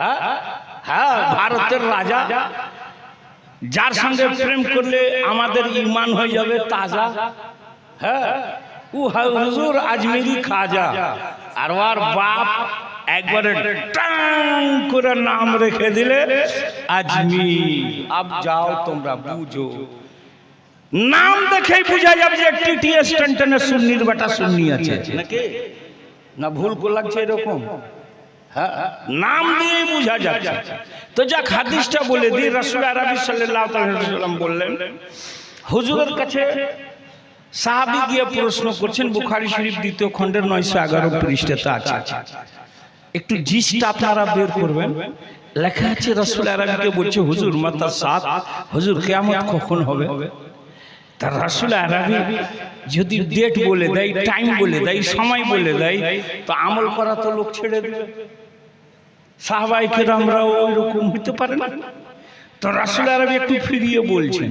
হ্যাঁ? হ্যাঁ ভারতের রাজা। যার সঙ্গে প্রেম করলে আমাদের ইমান হয়ে যাবে তাজা। হ্যাঁ? ও হুজুর আজমেরি খাজা। আর ওর বাপ একবারে টাং করে নাম রেখে দিলে, আজমির, আব যাও তোমরা, বুঝো। নাম দেখেই বোঝা যাবে যে টিটিএস টেন্টনে সুন্নির বেটা সুন্নি আছে। নাকি? না, ভুল লাগছে এরকম। হ্যাঁ নাম দিয়ে বোঝা যাচ্ছে। তো যাক, হাদিসটা বলে দিই। রাসূল আরবি ওয়াসাল্লাম বললেন, হুজুরের কাছে সাহাবী গিয়ে প্রশ্ন করছেন, বুখারী শরীফ দ্বিতীয় খণ্ডের নয়শো এগারো পৃষ্ঠাতে আছে। একটু জিসটা আপনারা বের করবেন। লেখা আছে, রাসূল আরবিকে বলছে, হুজুর, মাতা সাত, হুজুর, কিয়ামত কখন হবে? তা রাসূল আরবি যদি ডেট বলে দেয় টাইম বলে দেয়, সময় বলে দেয়, তো আমল করা তো লোক ছেড়ে দেবে। সাহবাইকে আমরা ওই রকম হতে পারে না? তো রাসুল আরবি একটু ফিরিয়ে বলছেন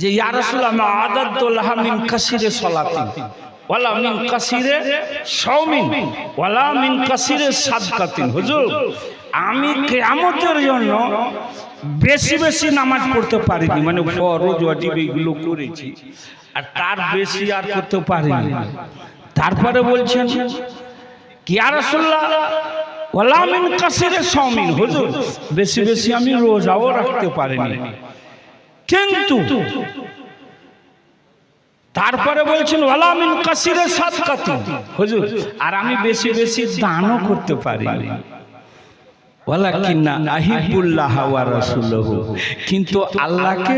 যে ইয়া রাসূলুল্লাহ মা আদাতুল্লাহ মিন কাসিরে কাসিরে আমি জন্য বেশি বেশি নামাজ পড়তে পারিনি। মানে এইগুলো করেছি। আর তার বেশি আর করতে পারিনি। তারপরে বলছেন কি আর রাসূলুল্লাহ, ওয়ালা কাসিরে বেশি বেশি আমি রোজাও রাখতে পারিনি। কিন্তু তারপরে বলছেন, ওয়ালা মিন কাসিরে সাদকাতু। হুজুর, আর আমি বেশি বেশি দানও করতে রাসূলুহু। কিন্তু আল্লাহকে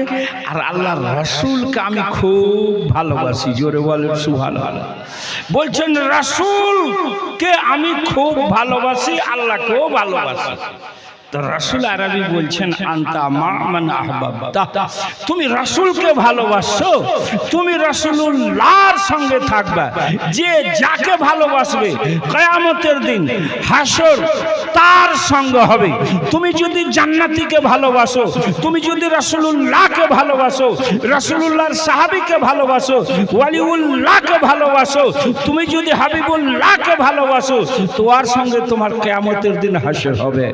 আর আল্লাহর রাসূলকে আমি খুব ভালোবাসি। জোরে বলেন, সুবহানাল্লাহ। বলছেন, রাসূলকে আমি খুব ভালোবাসি, আল্লাহকেও ভালোবাসি। তো রাসূল আরবি বলছেন আন্তা মা মান আহবাবতা। তুমি রাসুলকে ভালোবাসছো তুমি রাসূলুল্লাহর সঙ্গে থাকবে। যে যাকে ভালোবাসবে কয়ামতের দিন হাসর তার সঙ্গ হবে। তুমি যদি জান্নাতীকে ভালোবাসো তুমি যদি রাসূলুল্লাহকে ভালোবাসো রাসূলুল্লাহর সাহাবিকে ভালোবাসো ওয়ালিউল্লাহকে ভালোবাসো তুমি যদি হাবিবুল্লাহকে ভালোবাসো তোমার সঙ্গে তোমার কেয়ামতের দিন হাসর হবে।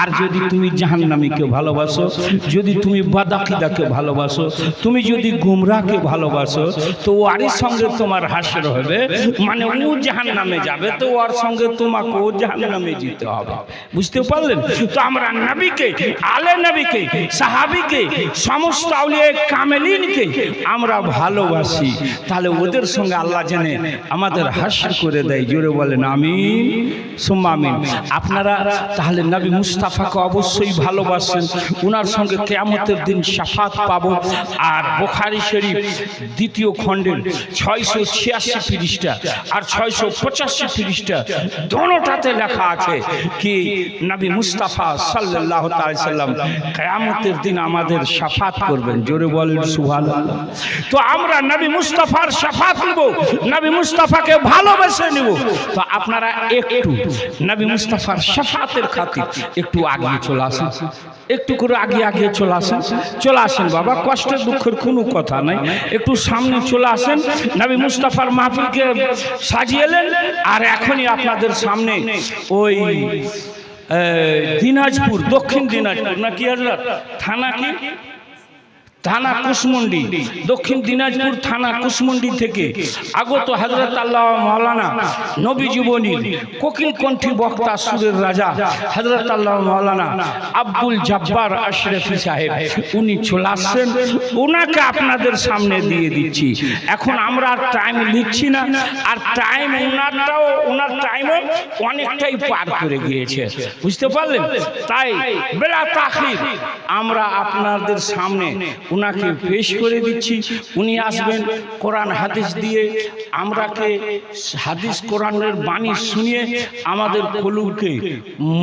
আর যদি তুমি জাহান্নামীকে ভালোবাসো, যদি তুমি বাদাকিদাকে ভালোবাসো, তুমি যদি গুমরাহকে ভালোবাসো, তো ওয়ারই সঙ্গে তোমার হাসর হবে। মানে ও জাহান্নামে যাবে, তো ওর সঙ্গে তোমাকেও জাহান্নামে যেতে হবে। বুঝতে পারলেন? তো আমরা নবীকে, আলে নবীকে, সাহাবীকে, সমস্ত আউলিয়া কামেলিনকে আমরা ভালোবাসি। তাহলে ওদের সঙ্গে আল্লাহ জেনে আমাদের হাসর করে দেয়। জোরে বলেন, আমিন। সুম্মা আমিন। আপনারা তাহলে নবী মুস্তাফাকে অবশ্যই ভালোবাসেন। ওনার সঙ্গে কেয়ামতের দিন সাফাত পাবো। আর বোখারি শরীফ দ্বিতীয় খণ্ডের ছয়শো ছিয়াশি পৃষ্ঠা। আর ছয়শো পঁচাশি পৃষ্ঠা দোনোটাতে লেখা আছে কি নবী মুস্তাফা সাল্লাহ সাল্লাম কেয়ামতের দিন আমাদের সাফাত করবেন। জোরে বলেন সুহান তো আমরা নবী মুস্তাফার সাফাত নিব নবী মুস্তাফাকে ভালোবেসে নিব। তো আপনারা একটু নবী মুস্তাফার সাফাতের খাতির একটু আগিয়ে চলে আসেন। একটু করে আগে আগে চলে আসেন। চলে আসেন বাবা কষ্টের দুঃখের কোনো কথা নাই। একটু সামনে চলে আসেন। নবী মুস্তাফার মাহফিলকে সাজিয়েলেন আর এখনই আপনাদের সামনে ওই দিনাজপুর দক্ষিণ দিনাজপুর না কি থানা কি? থানা কুশমন্ডি, দক্ষিণ দিনাজপুর থানা কুশমন্ডি থেকে আগত হজরত আল্লাহ মৌলানা নবী জীবনীর কোকিল কণ্ঠী বক্তা সুরের রাজা হজরত আল্লাহ মৌলানা আব্দুল জব্বার আশরফি সাহেব, উনি চলে আসছেন। ওনাকে আপনাদের সামনে দিয়ে দিচ্ছি। এখন আমরা আর টাইম নিচ্ছি না, আর টাইম ওনারটাও ওনার টাইমও অনেকটাই পার করে গিয়েছে। বুঝতে পারলেন? তাই বেলা তাখির আমরা আপনাদের সামনে উনাকে পেশ করে দিচ্ছি। উনি আসবেন কোরআন হাদিস দিয়ে। আমরাকে হাদিস কোরআনের বাণী শুনিয়ে আমাদের কলুকে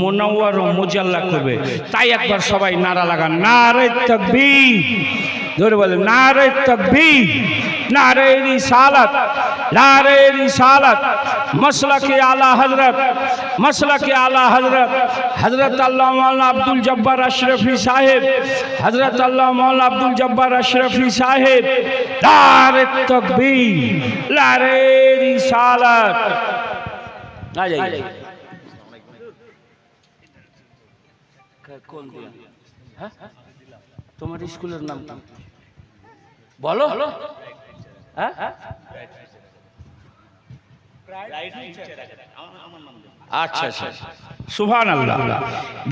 মোনাওয়ার ও মোজাল্লা করবে। তাই একবার সবাই নারা লাগান। নারে তকবি ধরে বলে নারে তকবীর। नारे रिसालत नारे रिसालत मसल के आला हज़रत मसल के आला हज़रत हज़रत अल्लाह अब्दुल जब्बार अशरफी साहेब हज़रत अल्लाह अब्दुल जब्बार अशरफी साहेब नारे तकबीर नारे रिसालत। आ जाइए। कौन दिया? हाँ? तुम्हारे स्कूल नाम बोलो, बोलो। আচ্ছা আচ্ছা সুভান আল্লাহ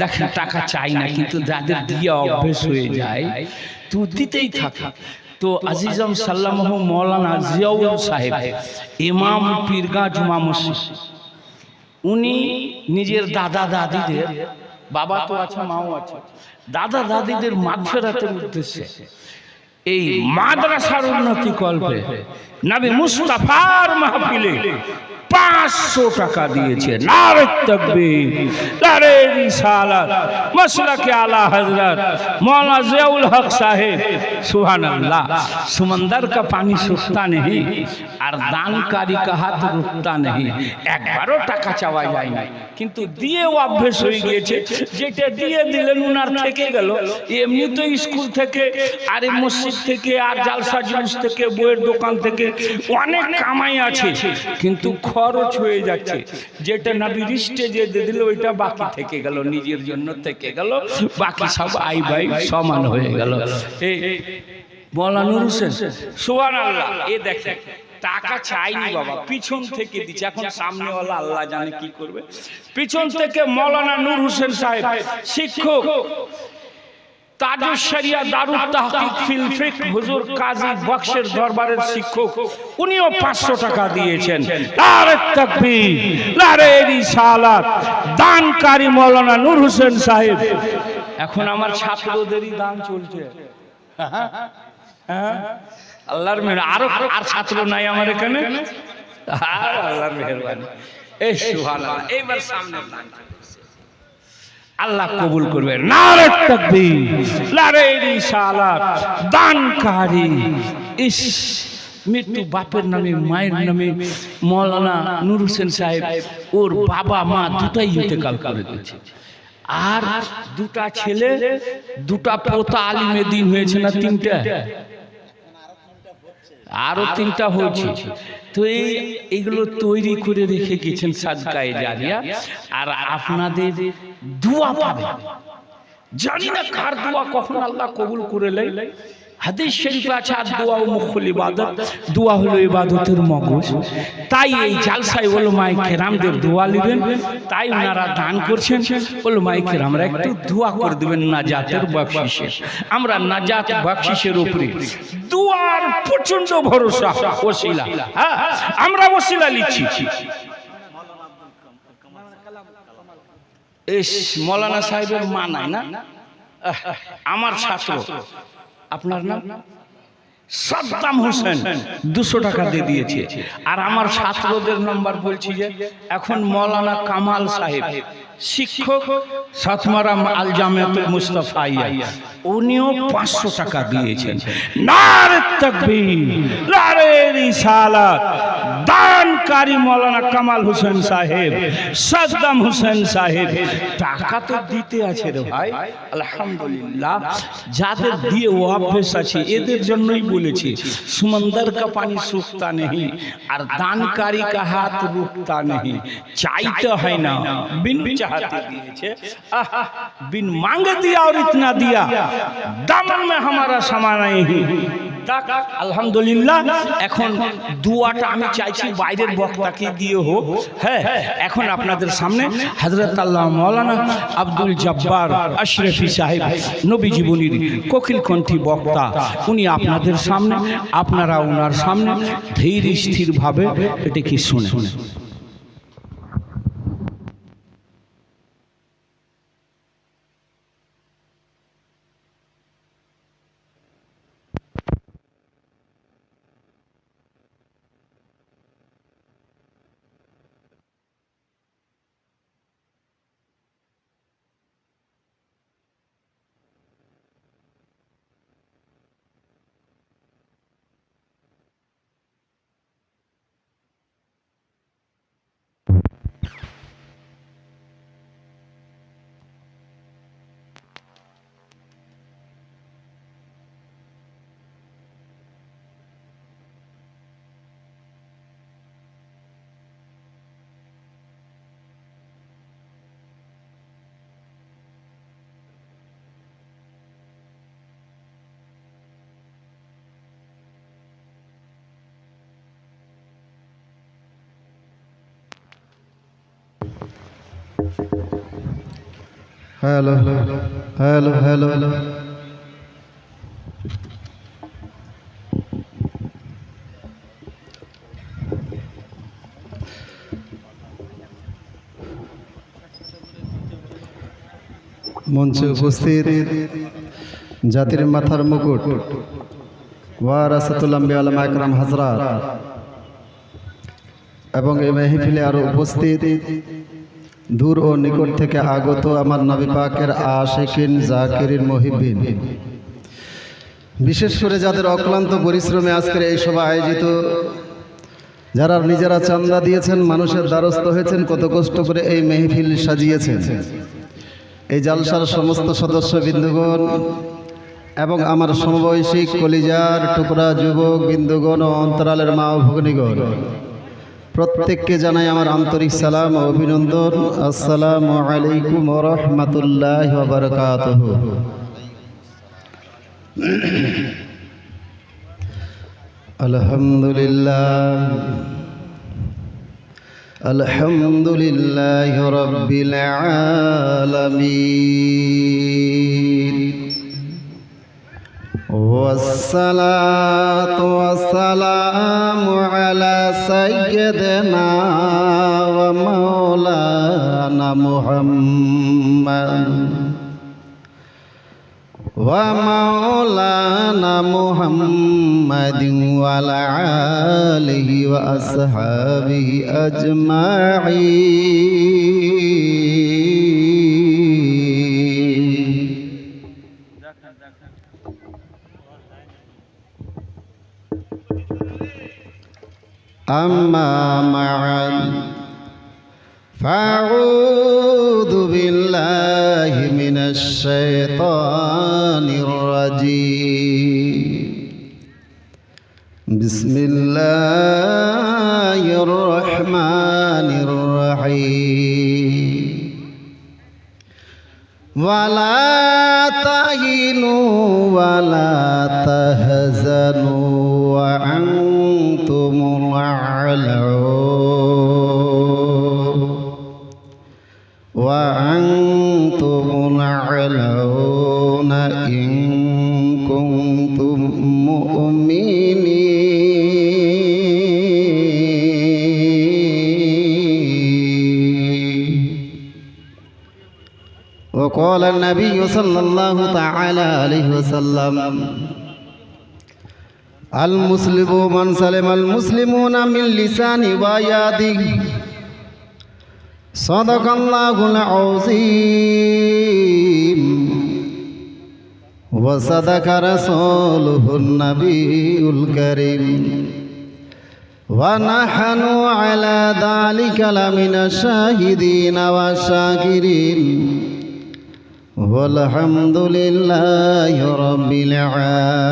দেখেন, টাকা চাই না, কিন্তু যাদের দিয়ে অভ্যেস হয়ে যায়, তো দিতেই থাকে। তো আজিজম সাল্লাম মৌলানা জিয়াউল সাহেব, ইমাম পীরগা জুমা মসজিদ, উনি নিজের দাদা দাদিদের, বাবা তো আছে, মাও আছে, দাদা দাদিদের মাঝফেরাতের উদ্দেশ্যে এই মাদ্রাসার উন্নতি কল্পে নবী মুস্তাফার মাহফিলে পাঁচশো টাকা দিয়েছে নারে তকবীর নারে রিসালাত মসলাকে আলা হজরত मौला जियाउल हक साहेब सुभान अल्लाह समंदर का पानी सूखता नहीं আর দানকারী का হাত রুখতা नहीं একবারও টাকা চাওয়া যায় না কিন্তু দিয়েও অভ্যেস হয়ে গিয়েছে যেটা দিয়ে দিলেন উনার থেকে গেল এমনি তো স্কুল থেকে আর এই মসজিদ থেকে আর জালসা জুলুস থেকে বইয়ের দোকান থেকে অনেক কামাই আছে কিন্তু খরচ হয়ে যাচ্ছে। যেটা নাবির স্টেজে দিয়ে দিল ওইটা বাকি থেকে গেল নিজের জন্য থেকে গেল বাকি সব আই বাই সমান হয়ে গেল। এই মৌলানুর হোসেন সোহান আল্লাহ এ দেখে টাকা চাইনি বাবা পিছন থেকে দিচ্ছে এখন সামনেওয়ালা আল্লাহ জানে কি করবে। পিছন থেকে মৌলানা নূর হোসেন সাহেব শিক্ষক তাজুস শরিয়া দারুত তাহকিক ফিল ফিক হুজুর কাজী বক্সের দরবারের শিক্ষক। উনিও পাঁচশো টাকা দিয়েছেন। তাকবীর রিসালাত দানকারী মৌলানা নূর হোসেন সাহেব। এখন আমার ছাত্রদেরই দান চলছে। হ্যাঁ? আল্লাহর মেহর আরও আর ছাত্র নাই আমার এখানে? আল্লাহর মেহরবানি। এই সুবহানাল্লাহ। এইবার সামনে দান আল্লাহ কবুল করবে। নারে তাকবীর। লারে রিসালাত। দানকারী। ইস, মৃত্যু বাপের নামে, মায়ের নামে, মৌলানা নুর হোসেন সাহেব, ওর বাবা মা দুটাই ইন্তেকাল করে দিয়েছে আর দুটা ছেলে, দুটা পোতা আলিমে দিন হয়েছে না তিনটা? আরও তিনটা হয়েছে তো এই এগুলো তৈরি করে রেখে গেছেন সাদকায়ে জারিয়া। আর আপনাদের দোয়া পাবে জানি না কার দোয়া কখন আল্লাহ কবুল করে লেয় হাদিস শরীফে আছে আর দোয়া ও মুখল ইবাদত। দোয়া হলো ইবাদতের মগজ। তাই এই জালসায় ওলমাই কেরামদের দোয়া নেবেন তাই ওনারা দান করছেন। ওলমাই কেরামরা একটু দোয়া করে দেবেন নাজাতের বকশিসে। আমরা নাজাত বকশিসের উপরে দোয়ার প্রচণ্ড ভরসা ওসিলা। হ্যাঁ আমরা ওসিলা লিখছি। এস মৌলানা সাহেবের মা নাই না? আমার ছাত্র। আপনার নাম? সাদ্দাম হোসেন দুশো টাকা দিয়ে দিয়েছে। আর আমার ছাত্রদের নাম্বার বলছি যে এখন মৌলানা কামাল সাহেব শিক্ষক সাতমারাম আল মুশতফা ইয়া উনিও পাঁচশো টাকা দিয়েছেন। নারে তাকবীর নারে রিসালাত। দানকারী মৌলানা কামাল হুসেন সাহেব, সাদ্দাম হুসেন সাহেব। টাকা তো দিতে আছে রে ভাই, আলহামদুলিল্লাহ। যাদের দিয়ে ও অভ্যেস আছে, এদের জন্যই বলেছি, সুমন্দর কা পানি সুখতা নেই আর দানকারী কা হাত রুখতা নেই চাইতে হয় না, বিন চাহতে দিয়েছে। আহা, বিন মাঙ্গে দিয়া আর ইতনা দিয়া দাম মে হামারা সামা নেই আলহামদুলিল্লাহ, এখন দুয়াটা আমি চাইছি বাইরের বক্তাকে দিয়ে হোক। হ্যাঁ এখন আপনাদের সামনে হজরত আল্লাহ মৌলানা আব্দুল জব্বার আশরফি সাহেব, নবী জীবনীর কোকিল কণ্ঠী বক্তা। উনি আপনাদের সামনে, আপনারা ওনার সামনে ধীর স্থিরভাবে এটা কি শুনে হ্যালো হ্যালো হ্যালো হ্যালো মঞ্চে উপস্থিত জাতির মাথার মুকুট, ওয়ারাসাতুল আম্বিয়া আলম আকরাম হাজরাত, এবং এই মেহফিলে আরও উপস্থিত দূর ও নিকট থেকে আগত আমার নবী পাকের আশেকিন, জাকিরিন মহিবিন বিশেষ করে যাদের অক্লান্ত পরিশ্রমে আজকের এই সভা আয়োজিত, যারা নিজেরা চান্দা দিয়েছেন, মানুষের দ্বারস্থ হয়েছেন, কত কষ্ট করে এই মেহফিল সাজিয়েছেন। এই জালসার সমস্ত সদস্য বিন্দুগণ এবং আমার সমবয়সী কলিজার টুকরা যুবক বিন্দুগণ ও অন্তরালের মা ও ভগ্নীগণ প্রত্যেককে জানাই আমার আন্তরিক সালাম অভিনন্দন। আসসালাম আলাইকুম রহমতুল্লাহ বারকাত আলহামদুলিল্লাহ। আলহামদুলিল্লাহ রব্বিল আলামিন। والصلاة والسلام على سيدنا ومولانا محمد. ومولانا محمد وعلى آله وأصحابه أجمعين. أما معا فأعوذ بالله من الشيطان الرجيم. بسم الله الرحمن الرحيم. ولا تهنوا ولا تهزنوا وأنتم الأعلون وأنتم الأعلون إن كنتم مؤمنين. وقال النبي صلى الله تعالى عليه وسلم المسلم من سلم المسلمون من لسان ويده صدق الله العظيم وصدق رسوله النبي الكريم ونحن على ذلك لمن الشاهدين والشاكرين والحمد لله رب العالمين